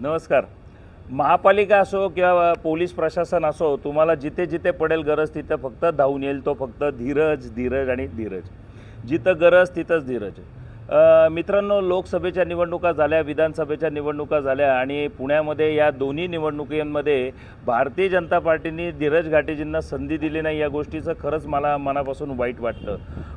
नमस्कार. महापालिका असो किंवा पोलीस प्रशासन असो तुम्हाला जिथे जिथे पडेल गरज तिथं फक्त धावून येईल तो फक्त धीरज धीरज आणि धीरज. जिथं गरज तिथंच धीरज मित्रांनो लोकसभेच्या निवडणुका झाल्या विधानसभेच्या निवडणुका झाल्या आणि पुण्यामध्ये या दोन्ही निवडणुकींमध्ये भारतीय जनता पार्टीने धीरज घाटेजींना संधी दिली नाही या गोष्टीचं खरंच मला मनापासून वाईट वाटतं.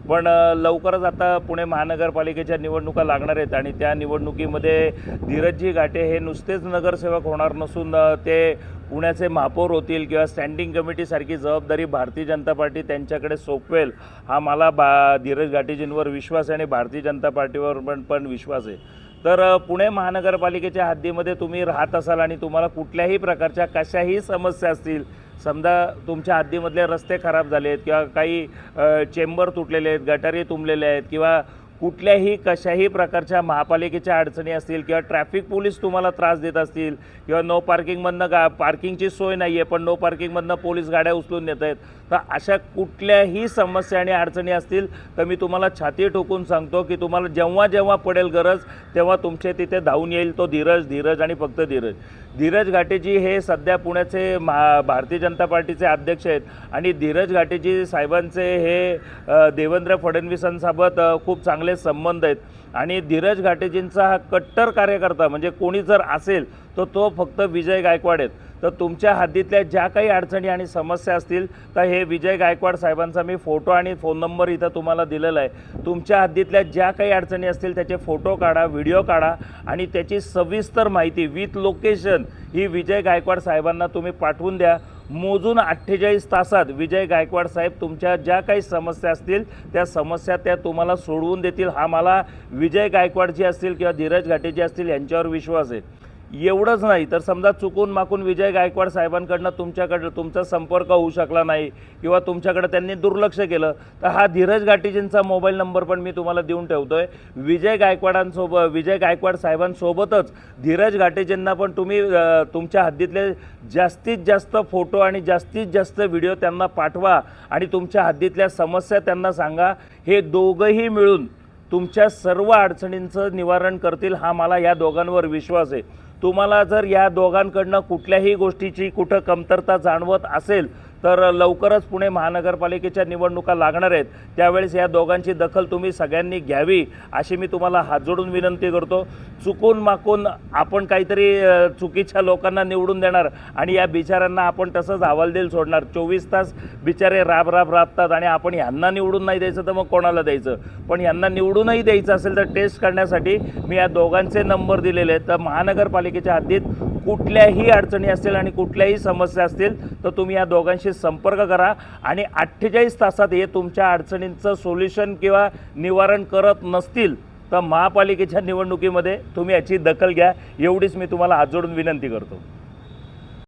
पण लवकरच आता पुणे महानगरपालिकेच्या निवडणुका लागणार आहेत आणि त्या निवडणुकीमध्ये धीरजजी घाटे हे नुसतेच नगरसेवक होणार नसून ते पुण्याचे महापौर होतील किंवा स्टँडिंग कमिटीसारखी जबाबदारी भारतीय जनता पार्टी त्यांच्याकडे सोपवेल हा मला बा धीरज घाटेजींवर विश्वास आहे आणि भारतीय जनता पार्टी पार्टीवर पण पण विश्वास आहे. तर पुणे महानगरपालिकेच्या हद्दीमध्ये तुम्ही राहत असाल आणि तुम्हाला कुठल्याही प्रकारच्या कशाही समस्या असतील समजा तुमच्या हद्दीमधले रस्ते खराब झाले आहेत किंवा काही चेंबर तुटलेले आहेत गटारी तुंबलेले आहेत किंवा कुठल्याही कशाही प्रकारच्या महापालिकेच्या अडचणी असतील किंवा ट्रॅफिक पोलीस तुम्हाला त्रास देत असतील किंवा नो पार्किंगमधनं गा पार्किंगची सोय नाही आहे पण नो पार्किंगमधनं पोलीस गाड्या उचलून नेत आहेत तर अशा कुठल्याही समस्या आणि अडचणी असतील तर मी तुम्हाला छाती ठोकून सांगतो की तुम्हाला जेव्हा जेव्हा पडेल गरज तेव्हा तुमचे तिथे धावून येईल तो धीरज धीरज आणि फक्त धीरज. धीरज घाटेजी हे सध्या पुण्याचे महा भारतीय जनता पार्टीचे अध्यक्ष आहेत. आणि धीरज घाटेजी साहेबांचे हे देवेंद्र फडणवीसांसोबत खूप चांगले संबंध आहेत. आणि धीरज घाटेजींचा हा कट्टर कार्यकर्ता म्हणजे कोणी जर असेल तर तो फक्त विजय गायकवाड आहेत. तर तुमच्या हद्दीतल्या ज्या काही अडचणी आणि समस्या असतील तर हे विजय गायकवाड साहेबांचा मी फोटो आणि फोन नंबर इथं तुम्हाला दिलेला आहे. तुमच्या हद्दीतल्या ज्या काही अडचणी असतील त्याचे फोटो काढा व्हिडिओ काढा आणि त्याची सविस्तर माहिती विथ लोकेशन ही विजय गायकवाड साहेबांना तुम्ही पाठवून द्या. मोजून अठ्ठेचाळीस तासात विजय गायकवाड साहेब तुमच्या ज्या काही समस्या असतील त्या समस्या त्या तुम्हाला सोडवून देतील. हा मला विजय गायकवाड जे असतील किंवा धीरज घाटे जे असतील यांच्यावर विश्वास आहे. एवढंच नाही. तर समजा चुकून माकून विजय गायकवाड साहेबांकडनं तुमच्याकडं तुमचा संपर्क होऊ शकला नाही किंवा तुमच्याकडं त्यांनी दुर्लक्ष केलं तर हा धीरज घाटीजींचा मोबाईल नंबर पण मी तुम्हाला देऊन ठेवतो आहे विजय गायकवाडांसोबत विजय गायकवाड साहेबांसोबतच धीरज घाटेजींना पण तुम्ही तुमच्या हद्दीतले जास्तीत जास्त फोटो आणि जास्तीत जास्त व्हिडिओ त्यांना पाठवा आणि तुमच्या हद्दीतल्या समस्या त्यांना सांगा. हे दोघंही मिळून तुमच्या सर्व अडचणींचं निवारण करतील हा मला या दोघांवर विश्वास आहे. तुम्हाला जर या दोघांकडनं कुठल्याही गोष्टीची कुठं कमतरता जाणवत असेल तर लवकरच पुणे महानगरपालिकेच्या निवडणुका लागणार आहेत. त्यावेळेस या दोघांची दखल तुम्ही सगळ्यांनी घ्यावी अशी मी तुम्हाला हात जोडून विनंती करतो. चुकून माकून आपण काहीतरी चुकीच्या लोकांना निवडून देणार आणि या बिचाऱ्यांना आपण तसंच हवालदिल सोडणार. चोवीस तास बिचारे राब राब राबतात आणि आपण ह्यांना निवडून नाही द्यायचं तर मग कोणाला द्यायचं? पण ह्यांना निवडूनही द्यायचं असेल तर टेस्ट करण्यासाठी मी या दोघांचे नंबर दिलेले आहेत. तर महानगरपालिकेच्या हद्दीत कुठल्याही अडचणी असतील आणि कुठल्याही समस्या असतील तर तुम्ही या दोघांशी संपर्क करा आणि अठ्ठेचाळीस तासात हे तुमच्या अडचणींचं सोल्युशन किंवा निवारण करत नसतील तर महापालिकेच्या निवडणुकीमध्ये तुम्ही याची दखल घ्या. एवढीच मी तुम्हाला हात जोडून विनंती करतो.